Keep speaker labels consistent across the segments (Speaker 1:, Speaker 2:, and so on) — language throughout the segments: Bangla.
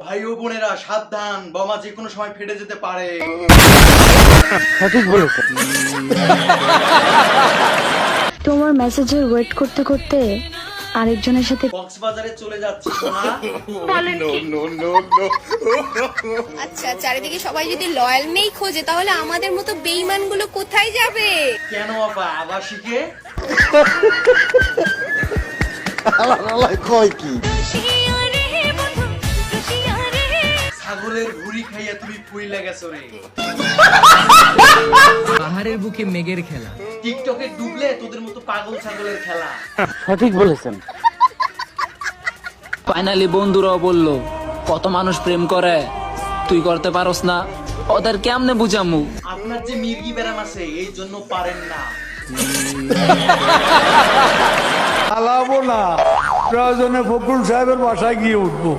Speaker 1: ভাই ও বোনেরা সাবধান বোমা যে কোনো সময় ফেটে যেতে পারে।
Speaker 2: সঠিক
Speaker 3: তোমার মেসেজের ওয়েট করতে করতে আরেকজনের সাথে
Speaker 1: কক্সবাজারে চলে যাচ্ছি
Speaker 4: আচ্ছা চারিদিকে সবাই যদি লয়াল মেই খোঁজে তাহলে আমাদের মতো বেইমানগুলো কোথায় যাবে?
Speaker 1: কেন আপা? আবাসিকে?
Speaker 2: কয় কি?
Speaker 1: ছাগলের ভুড়ি খাইয়া তুমি ফুইলা গেছো রে।
Speaker 5: পাহাড়ের বুকে মেঘের খেলা।
Speaker 1: টিকটকে ডুবলে তোদের মতো পাগল ছাগলের খেলা।
Speaker 2: সঠিক বলেছেন।
Speaker 6: ফাইনালি বন্ধুরাও বলল কত মানুষ প্রেম করে তুই করতে পারস না। ওদের কেমনে বুঝামু?
Speaker 1: আপনার যে মির্গি ব্যারাম আছে এই জন্য পারেন না।
Speaker 7: পালাবো না। প্রয়োজনে ফখরুল সাহেবের বাসায় গিয়ে উঠবো।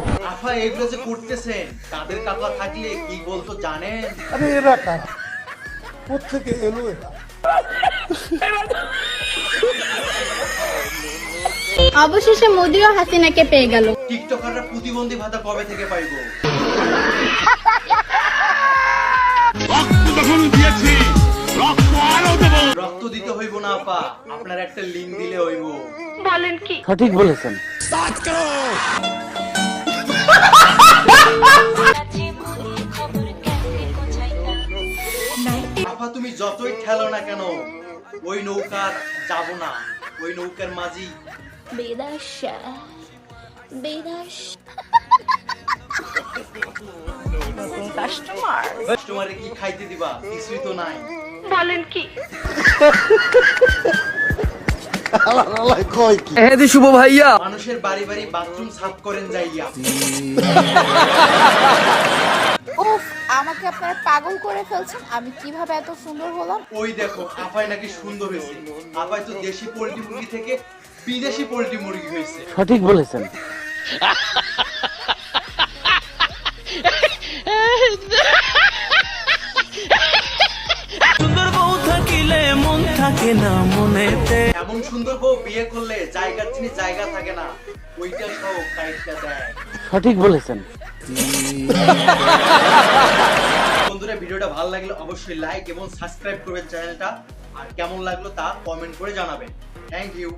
Speaker 1: এগুলো যে করতেছেন তাদের কাকা থাকলে কি বলতো জানেন?
Speaker 7: আরে এরা কারা? কোথেকে এলো এরা?
Speaker 8: অবশেষে মোদিও হাসিনাকে পেয়ে গেল।
Speaker 1: টিকটকাররা প্রতিবন্ধী ভাতা কবে থেকে পাইবো? হইব না আপা। আপনার একটা লিঙ্ক দিলে হইব। বলেন কি?
Speaker 2: সঠিক বলেছেন।
Speaker 1: আপা তুমি যতই ঠেলো না কেন ওই নৌকার যাব না। ওই নৌকার মাঝি। কাস্টমারে কি খাইতে দিবা? কিছুই তো নাই।
Speaker 2: কয় কি?
Speaker 5: শুভ ভাইয়া।
Speaker 1: মানুষের বাড়ি বাড়ি বাথরুম সাফ করেন যাইয়া।
Speaker 4: উফ আমাকে আপনারা পাগল করে ফেলছেন। আমি কীভাবে এত সুন্দর হলাম?
Speaker 1: ওই দেখো আপাই নাকি সুন্দর হয়েছে। আপাই তো দেশি পোল্ট্রি মুরগি থেকে বিদেশি পোল্ট্রি মুরগি হয়েছে।
Speaker 2: সঠিক বলেছেন।
Speaker 6: থাকে না মনেতে।
Speaker 1: এমন সুন্দর বউ বিয়ে করলে জায়গা চিনি জায়গা থাকে না। ওইটা সব কাইটটা দেয়।
Speaker 2: সঠিক বলেছেন।
Speaker 1: বন্ধুরা ভিডিওটা ভালো লাগলে অবশ্যই লাইক এবং সাবস্ক্রাইব করবেন চ্যানেলটা। আর কেমন লাগল তা কমেন্ট করে জানাবেন। Thank you